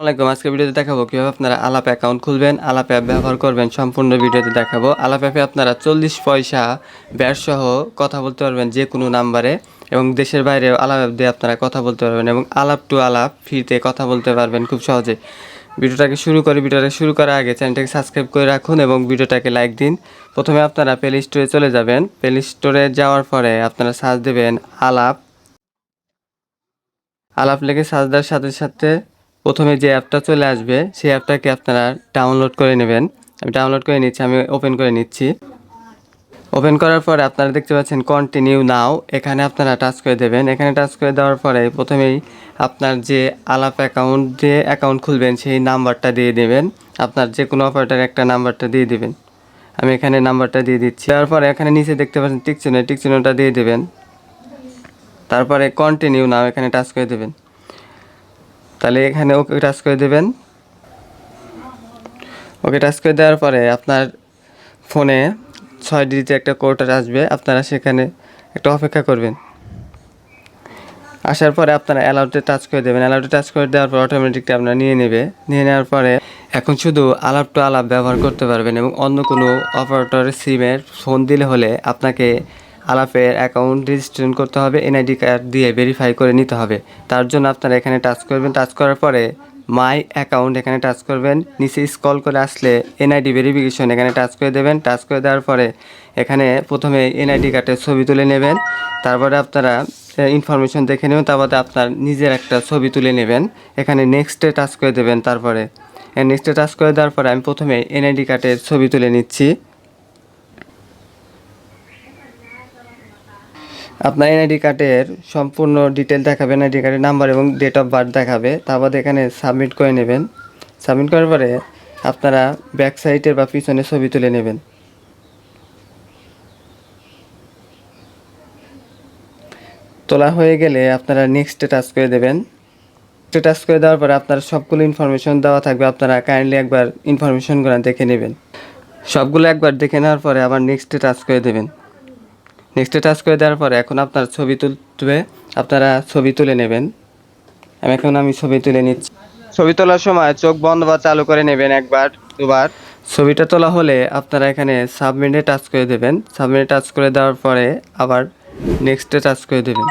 আসসালামাইকুম আজকে ভিডিওতে দেখাবো কীভাবে আপনারা আলাপ অ্যাকাউন্ট খুলবেন। আলাপ অ্যাপ ব্যবহার করবেন, সম্পূর্ণ ভিডিওতে দেখাবো। আলাপ অ্যাপে আপনারা চল্লিশ পয়সা ব্যাট সহ কথা বলতে পারবেন যে কোনো নাম্বারে এবং দেশের বাইরে আলাপ অ্যাপ দিয়ে আপনারা কথা বলতে পারবেন এবং আলাপ টু আলাপ ফ্রিতে কথা বলতে পারবেন খুব সহজে। ভিডিওটাকে শুরু করে, ভিডিওটা শুরু করার আগে চ্যানেলটাকে সাবস্ক্রাইব করে রাখুন এবং ভিডিওটাকে লাইক দিন। প্রথমে আপনারা প্লে স্টোরে চলে যাবেন। প্লে স্টোরে যাওয়ার পরে আপনারা সার্চ দেবেন আলাপ আলাপ লেগে সার্চ দেওয়ার সাথে সাথে প্রথমে যে অ্যাপটা চলে আসবে, সেই অ্যাপটাকে আপনারা ডাউনলোড করে নেবেন। আমি ডাউনলোড করে নিচ্ছি, আমি ওপেন করে নিচ্ছি। ওপেন করার পরে আপনারা দেখতে পাচ্ছেন কন্টিনিউ নাও এখানে আপনারা টাচ করে দেবেন। এখানে টাচ করে দেওয়ার পরে প্রথমেই আপনার যে আলাপ অ্যাকাউন্ট দিয়ে অ্যাকাউন্ট খুলবেন, সেই নাম্বারটা দিয়ে দেবেন। আপনার যে কোনো অপারেটার একটা নাম্বারটা দিয়ে দিবেন। আমি এখানে নাম্বারটা দিয়ে দিচ্ছি। তারপরে এখানে নিচে দেখতে পাচ্ছেন টিকচিহ্ন, টিকচিহ্নটা দিয়ে দেবেন। তারপরে কন্টিনিউ নাও এখানে টাচ করে দেবেন। তাহলে এখানে ওকে টাচ করে দেবেন। ওকে টাচ করে দেওয়ার পরে আপনার ফোনে ছয় ডিজিটের একটা কোড আসবে, আপনারা সেখানে একটা অপেক্ষা করবেন। আসার পরে আপনারা অ্যালাউটে টাচ করে দেবেন। অ্যালাউটে টাচ করে দেওয়ার পর অটোমেটিকটা আপনারা নিয়ে নেবে। নিয়ে নেওয়ার পরে এখন শুধু আলাপ টু আলাপ ব্যবহার করতে পারবেন এবং অন্য কোনো অপারেটরের সিমের ফোন দিলে হলে আপনাকে আলাপের অ্যাকাউন্ট রেজিস্ট্রেশন করতে হবে এনআইডি কার্ড দিয়ে ভেরিফাই করে নিতে হবে। তার জন্য আপনারা এখানে টাচ করবেন। টাচ করার পরে মাই অ্যাকাউন্ট এখানে টাচ করবেন। নিচে স্কল করে আসলে এনআইডি ভেরিফিকেশন এখানে টাচ করে দেবেন। টাচ করে দেওয়ার পরে এখানে প্রথমে এনআইডি কার্ডের ছবি তুলে নেবেন। তারপরে আপনারা ইনফরমেশন দেখে নেবেন। তারপরে আপনার নিজের একটা ছবি তুলে নেবেন। এখানে নেক্সটে টাচ করে দেবেন তারপরে। নেক্সটে টাচ করে দেওয়ার পরে আমি প্রথমে এনআইডি কার্ডের ছবি তুলে নিচ্ছি। আপনার এনআইডি কার্ডের সম্পূর্ণ ডিটেল দেখাবে এনআইডি কার্ডের নাম্বার এবং ডেট অফ বার্থ দেখাবে। তারপর এখানে সাবমিট করে নেবেন। সাবমিট করার পরে আপনারা ব্যাক সাইডের বা পিছনে ছবি তুলে নেবেন। তোলা হয়ে গেলে আপনারা নেক্সটে টাচ করে দেবেন। টাচ করে দেওয়ার পরে আপনার সবগুলো ইনফরমেশন দেওয়া থাকবে। আপনারা কাইন্ডলি একবার ইনফরমেশনগুলো দেখে নেবেন। সবগুলো একবার দেখে নেওয়ার পরে আবার নেক্সটে টাচ করে দেবেন। নেক্সটে টাচ করে দেওয়ার পর এখন আপনার ছবি তুলবে আপনারা ছবি তুলে নেবেন। আমি এখন আমি ছবি তুলে নিচ্ছি। ছবি তোলার সময় চোখ বন্ধ বা চালু করে নেবেন একবার দুবার। ছবিটা তোলা হলে আপনারা এখানে সাবমিটে টাচ করে দেবেন। সাবমিটে টাচ করে দেওয়ার পরে আবার নেক্সটে টাচ করে দেবেন।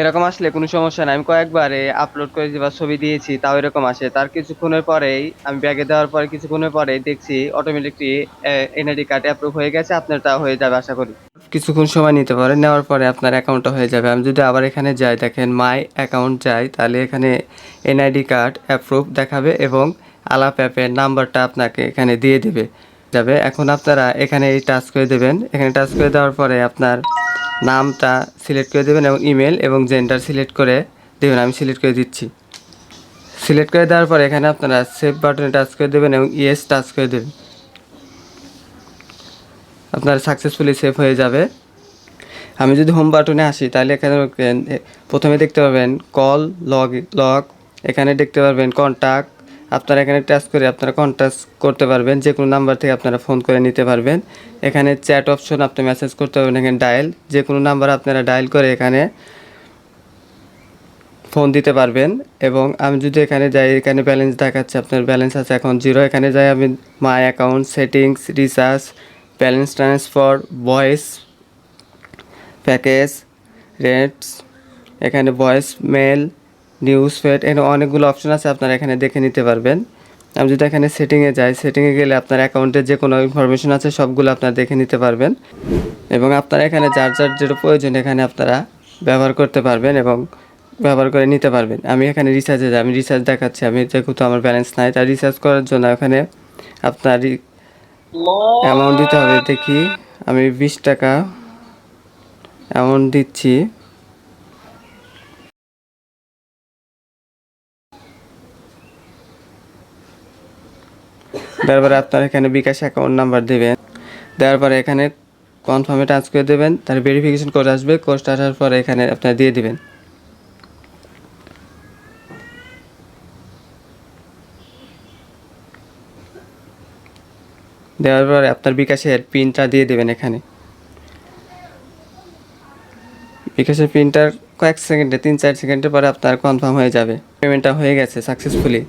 এরকম আসলে কোনো সমস্যা নাই। আমি কয়েকবার আপলোড করে বা ছবি দিয়েছি, তাও এরকম আসে। তার কিছুক্ষণের পরেই, আমি ব্যাগে দেওয়ার পরে কিছুক্ষণের পরেই দেখছি অটোমেটিকলি এনআইডি কার্ড অ্যাপ্রুভ হয়ে গেছে আপনার আপনারটা হয়ে যাবে আশা করি। কিছুক্ষণ সময় নিতে পারে নেওয়ার পরে আপনার অ্যাকাউন্টটা হয়ে যাবে। আমি যদি আবার এখানে যাই, দেখেন মাই অ্যাকাউন্ট যাই তাহলে এখানে এনআইডি কার্ড অ্যাপ্রুভ দেখাবে এবং আলাপ অ্যাপের নাম্বারটা আপনাকে এখানে দিয়ে দেবে। যাবে। এখন আপনারা এখানে এই টাচ করে দেবেন। এখানে টাচ করে দেওয়ার পরে আপনার নামটা সিলেক্ট করে দেবেন এবং ইমেল এবং জেন্ডার সিলেক্ট করে দেবেন। আমি সিলেক্ট করে দিচ্ছি। সিলেক্ট করে দেওয়ার পরে এখানে আপনারা সেভ বাটনে টাচ করে দেবেন এবং ইয়েস টাচ করে দেবেন। আপনার সাকসেসফুলি সেভ হয়ে যাবে। আমি যদি হোম বাটনে আসি, তাহলে এখানে প্রথমে দেখতে পাবেন কল, লগ লগ, এখানে দেখতে পারবেন কন্ট্যাক্ট আপনারা এখানে টাচ করে আপনারা কন্ট্যাক্ট করতে পারবেন, যে কোনো নাম্বার থেকে আপনারা ফোন করে নিতে পারবেন। এখানে চ্যাট অপশন আপনি মেসেজ করতে পারবেন, এখানে ডায়াল যে কোনো নাম্বার আপনারা ডায়াল করে এখানে ফোন দিতে পারবেন। এবং আমি যদি এখানে যাই, এখানে ব্যালেন্স দেখাচ্ছে, আপনার ব্যালেন্স আছে এখন জিরো এখানে যাই আমি my account settings recharge balance transfer voice package rates এখানে ভয়েস মেল নিউজ ফেড এখানে অনেকগুলো অপশন আছে, আপনারা এখানে দেখে নিতে পারবেন। আমি যদি এখানে সেটিংয়ে যাই সেটিংয়ে গেলে আপনার অ্যাকাউন্টে যে কোনো ইনফরমেশন আছে, সবগুলো আপনারা দেখে নিতে পারবেন। এবং আপনারা এখানে যার যার যেটা প্রয়োজন, এখানে আপনারা ব্যবহার করতে পারবেন এবং ব্যবহার করে নিতে পারবেন। আমি এখানে রিচার্জে যাই, আমি রিচার্জ দেখাচ্ছি, আমি যেহেতু আমার ব্যালেন্স নাই, তাই রিচার্জ করার জন্য এখানে আপনার অ্যামাউন্ট দিতে হবে। দেখি, আমি বিশ টাকা অ্যামাউন্ট দিচ্ছি। তারপরে আপনার এখানে বিকাশ অ্যাকাউন্ট নাম্বার দেবেন। দেওয়ার পরে এখানে কনফার্মে টাচ করে দেবেন, তার ভেরিফিকেশন কোড আসবে কোডটা আসার পরে এখানে আপনার দিয়ে দিবেন। দেওয়ার পরে আপনার বিকাশের পিনটা দিয়ে দেবেন এখানে। বিকাশের প্রিন্টার কয়েক সেকেন্ডে, তিন চার সেকেন্ডের পরে আপনার কনফার্ম হয়ে যাবে। পেমেন্টটা হয়ে গেছে সাকসেসফুলি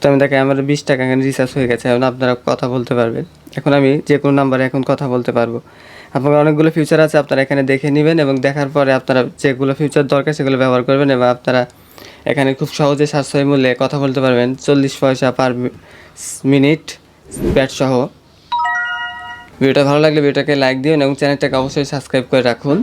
তো আমি দেখে আমার বিশ টাকা এখানে রিচার্জ হয়ে গেছে, এখন আপনারা কথা বলতে পারবেন। এখন আমি যে কোনো নাম্বারে এখন কথা বলতে পারব। আপনার অনেকগুলো ফিউচার আছে, আপনারা এখানে দেখে নেবেন এবং দেখার পরে আপনারা যেগুলো ফিউচার দরকার সেগুলো ব্যবহার করবেন এবং আপনারা এখানে খুব সহজে সাশ্রয় মূল্যে কথা বলতে পারবেন। চল্লিশ পয়সা পার মিনিট ব্যাট সহ। ভিডিওটা ভালো লাগলে ভিডিওটাকে লাইক দিন এবং চ্যানেলটাকে অবশ্যই সাবস্ক্রাইব করে রাখুন।